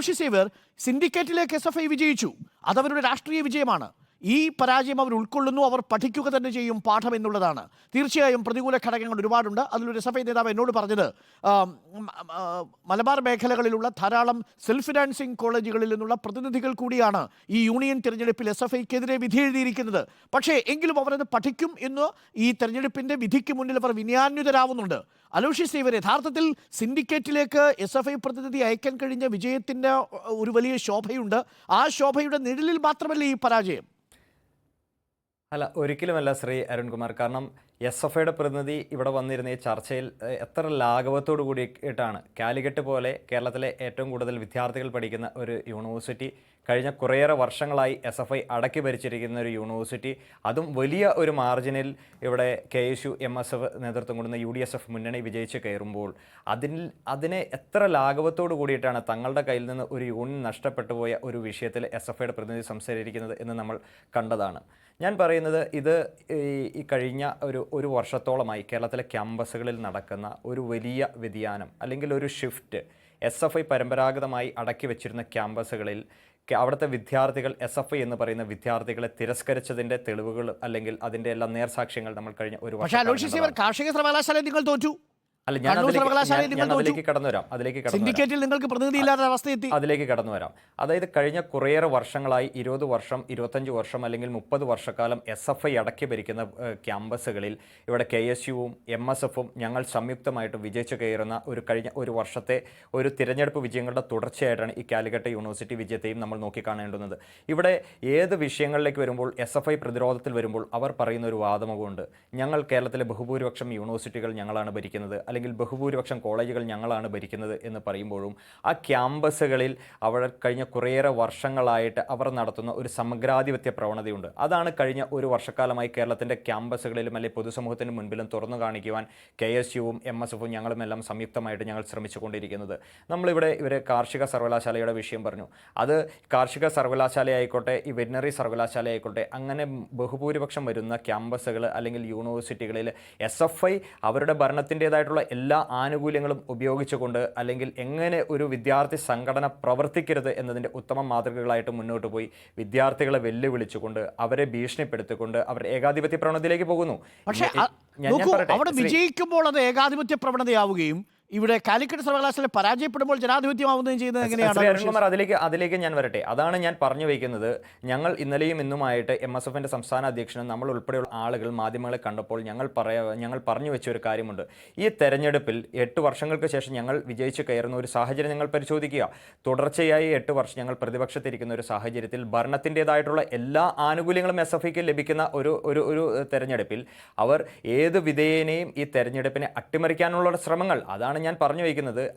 അലോഷി സേവർ സിൻഡിക്കേറ്റിലേക്ക് S F I വിജയിച്ചു. അതവരുടെ രാഷ്ട്രീയ വിജയമാണ്. ഈ പരാജയം അവർ ഉൾക്കൊള്ളുന്നു അവർ പഠിക്കുക തന്നെ ചെയ്യും പാഠം എന്നുള്ളതാണ്. തീർച്ചയായും പ്രതികൂല ഘടകങ്ങൾ ഒരുപാടുണ്ട്. അതിലൊരു സഭ നേതാവ് എന്നോട് പറഞ്ഞത് മലബാർ മേഖലകളിലുള്ള ധാരാളം സെൽഫ് ഫിനാൻസിങ് കോളേജുകളിൽ നിന്നുള്ള പ്രതിനിധികൾ കൂടിയാണ് ഈ യൂണിയൻ തിരഞ്ഞെടുപ്പിൽ എസ് എഫ് ഐക്കെതിരെ വിധി എഴുതിയിരിക്കുന്നത്. പക്ഷേ എങ്കിലും അവരത് പഠിക്കും എന്ന് ഈ തെരഞ്ഞെടുപ്പിന്റെ വിധിക്ക് മുന്നിൽ അവർ വിനയാന്വിതരാവുന്നുണ്ട്. അലോഷി സേവർ യഥാർത്ഥത്തിൽ സിൻഡിക്കേറ്റിലേക്ക് എസ് എഫ് ഐ പ്രതിനിധി അയക്കാൻ കഴിഞ്ഞ വിജയത്തിന്റെ ഒരു വലിയ ശോഭയുണ്ട്. ആ ശോഭയുടെ നിഴലിൽ മാത്രമല്ല ഈ പരാജയം. അല്ല ഒരിക്കലുമല്ല ശ്രീ അരുൺകുമാർ. കാരണം എസ് എഫ് ഐയുടെ പ്രതിനിധി ഇവിടെ വന്നിരുന്ന ഈ ചർച്ചയിൽ എത്ര ലാഘവത്തോടു കൂടിയിട്ടാണ് കാലിക്കറ്റ് പോലെ കേരളത്തിലെ ഏറ്റവും കൂടുതൽ വിദ്യാർത്ഥികൾ പഠിക്കുന്ന ഒരു യൂണിവേഴ്സിറ്റി കഴിഞ്ഞ കുറേയേറെ വർഷങ്ങളായി എസ് എഫ് ഐ അടക്കി ഭരിച്ചിരിക്കുന്ന ഒരു യൂണിവേഴ്സിറ്റി. അതും വലിയ ഒരു മാർജിനിൽ ഇവിടെ K S U M S F നേതൃത്വം കൊടുക്കുന്ന യു ഡി എസ് എഫ് മുന്നണി വിജയിച്ച് കയറുമ്പോൾ അതിൽ അതിനെ എത്ര ലാഘവത്തോടു കൂടിയിട്ടാണ് തങ്ങളുടെ കയ്യിൽ നിന്ന് ഒരു യൂണിയൻ നഷ്ടപ്പെട്ടു പോയ ഒരു വിഷയത്തിൽ എസ് എഫ് ഐയുടെ പ്രതിനിധി സംസാരിക്കുന്നത് എന്ന് നമ്മൾ കണ്ടതാണ്. ഞാൻ പറയുന്നത് ഇത് ഈ കഴിഞ്ഞ ഒരു ഒരു വർഷത്തോളമായി കേരളത്തിലെ ക്യാമ്പസുകളിൽ നടക്കുന്ന ഒരു വലിയ വ്യതിയാനം അല്ലെങ്കിൽ ഒരു ഷിഫ്റ്റ് എസ് എഫ് ഐ പരമ്പരാഗതമായി അടക്കി വെച്ചിരുന്ന ക്യാമ്പസുകളിൽ അവിടുത്തെ വിദ്യാർത്ഥികൾ എസ് എഫ് ഐ എന്ന് പറയുന്ന വിദ്യാർത്ഥികളെ തിരസ്കരിച്ചതിന്റെ തെളിവുകൾ അല്ലെങ്കിൽ അതിന്റെ എല്ലാ നേർസാക്ഷ്യങ്ങൾ നമ്മൾ കഴിഞ്ഞ ഒരു വർഷം കാർഷിക സർവകലാശാല നിങ്ങൾ തോറ്റു. അല്ല ഞാൻ അതിലേക്ക് കടന്നു വരാം അതിലേക്ക് കടന്നു വരാം സിൻഡിക്കേറ്റിൽ നിങ്ങൾക്ക് പ്രതിനിധിയില്ലാത്ത അവസ്ഥയെത്തി. അതിലേക്ക് കടന്നു വരാം അതായത് കഴിഞ്ഞ കുറേയേറെ വർഷങ്ങളായി ഇരുപത് വർഷം ഇരുപത്തഞ്ച് വർഷം അല്ലെങ്കിൽ മുപ്പത് വർഷക്കാലം എസ് എഫ് ഐ അടക്കി ഭരിക്കുന്ന ക്യാമ്പസുകളിൽ ഇവിടെ കെ എസ് യുവും എം എസ് എഫും ഞങ്ങൾ സംയുക്തമായിട്ട് വിജയിച്ചു കയറുന്ന ഒരു കഴിഞ്ഞ ഒരു വർഷത്തെ ഒരു തിരഞ്ഞെടുപ്പ് വിജയങ്ങളുടെ തുടർച്ചയായിട്ടാണ് ഈ കാലിക്കറ്റ് യൂണിവേഴ്സിറ്റി വിജയത്തെയും നമ്മൾ നോക്കിക്കാണേണ്ടുന്നത്. ഇവിടെ ഏത് വിഷയങ്ങളിലേക്ക് വരുമ്പോൾ എസ് എഫ് ഐ പ്രതിരോധത്തിൽ വരുമ്പോൾ അവർ പറയുന്ന ഒരു വാദമുഖമുണ്ട്. ഞങ്ങൾ കേരളത്തിലെ ബഹുഭൂരിപക്ഷം യൂണിവേഴ്സിറ്റികൾ ഞങ്ങളാണ് ഭരിക്കുന്നത്. അല്ലെങ്കിൽ ബഹുഭൂരിപക്ഷം കോളേജുകൾ ഞങ്ങളാണ് ഭരിക്കുന്നത് എന്ന് പറയുമ്പോഴും ആ ക്യാമ്പസുകളിൽ അവർ കഴിഞ്ഞ കുറേയേറെ വർഷങ്ങളായിട്ട് അവർ നടത്തുന്ന ഒരു സമഗ്രാധിപത്യ പ്രവണതയുണ്ട്. അതാണ് കഴിഞ്ഞ ഒരു വർഷക്കാലമായി കേരളത്തിന്റെ ക്യാമ്പസുകളിലും അല്ലെങ്കിൽ പൊതുസമൂഹത്തിന് മുൻപിലും തുറന്നു കാണിക്കുവാൻ കെ എസ് യുവും എം എസ് എഫും ഞങ്ങളുമെല്ലാം സംയുക്തമായിട്ട് ഞങ്ങൾ ശ്രമിച്ചുകൊണ്ടിരിക്കുന്നത്. നമ്മളിവിടെ ഇവർ കാർഷിക സർവകലാശാലയുടെ വിഷയം പറഞ്ഞു. അത് കാർഷിക സർവകലാശാലയായിക്കോട്ടെ ഈ വെറ്റിനറി സർവകലാശാലയായിക്കോട്ടെ അങ്ങനെ ബഹുഭൂരിപക്ഷം വരുന്ന ക്യാമ്പസുകൾ അല്ലെങ്കിൽ യൂണിവേഴ്സിറ്റികളിൽ എസ് എഫ് ഐ അവരുടെ ഭരണത്തിന്റെതായിട്ടുള്ള എല്ലാ ആനുകൂല്യങ്ങളും ഉപയോഗിച്ചുകൊണ്ട് അല്ലെങ്കിൽ എങ്ങനെ ഒരു വിദ്യാർത്ഥി സംഘടന പ്രവർത്തിക്കരുത് എന്നതിന്റെ ഉത്തമ മാതൃകകളായിട്ട് മുന്നോട്ട് പോയി വിദ്യാർത്ഥികളെ വെല്ലുവിളിച്ചുകൊണ്ട് അവരെ ഭീഷണിപ്പെടുത്തിക്കൊണ്ട് അവർ ഏകാധിപത്യ പ്രവണതയിലേക്ക് പോകുന്നു. പക്ഷേ അവിടെ വിജയിക്കുമ്പോൾ അത് ഏകാധിപത്യ പ്രവണതയാവുകയും ഇവിടെ കാലിക്കറ്റ് സർവകലാശാല പരാജയപ്പെടുമ്പോൾ ജനാധിപത്യമാവുകയും ചെയ്യുന്നത് എങ്ങനെയാണ് അതിലേക്ക് അതിലേക്ക് ഞാൻ വരട്ടെ. അതാണ് ഞാൻ പറഞ്ഞു വയ്ക്കുന്നത് ഞങ്ങൾ ഇന്നലെയും ഇന്നുമായിട്ട് എം എസ് എഫിന്റെ സംസ്ഥാന അധ്യക്ഷനും നമ്മൾ ഉൾപ്പെടെയുള്ള ആളുകൾ മാധ്യമങ്ങളെ കണ്ടപ്പോൾ ഞങ്ങൾ പറയാ ഞങ്ങൾ പറഞ്ഞു വെച്ച ഒരു കാര്യമുണ്ട്. ഈ തെരഞ്ഞെടുപ്പിൽ എട്ട് വർഷങ്ങൾക്ക് ശേഷം ഞങ്ങൾ വിജയിച്ച് കയറുന്ന ഒരു സാഹചര്യം ഞങ്ങൾ പരിശോധിക്കുക. തുടർച്ചയായി എട്ട് വർഷം ഞങ്ങൾ പ്രതിപക്ഷത്തിരിക്കുന്ന ഒരു സാഹചര്യത്തിൽ ഭരണത്തിന്റെതായിട്ടുള്ള എല്ലാ ആനുകൂല്യങ്ങളും എസ് എഫ് ഐക്ക് ലഭിക്കുന്ന ഒരു ഒരു ഒരു തെരഞ്ഞെടുപ്പിൽ അവർ ഏത് വിധേയനെയും ഈ തെരഞ്ഞെടുപ്പിനെ അട്ടിമറിക്കാനുള്ള ശ്രമങ്ങൾ അതാണ് ഞാൻ പറഞ്ഞു വയ്ക്കുന്നത്.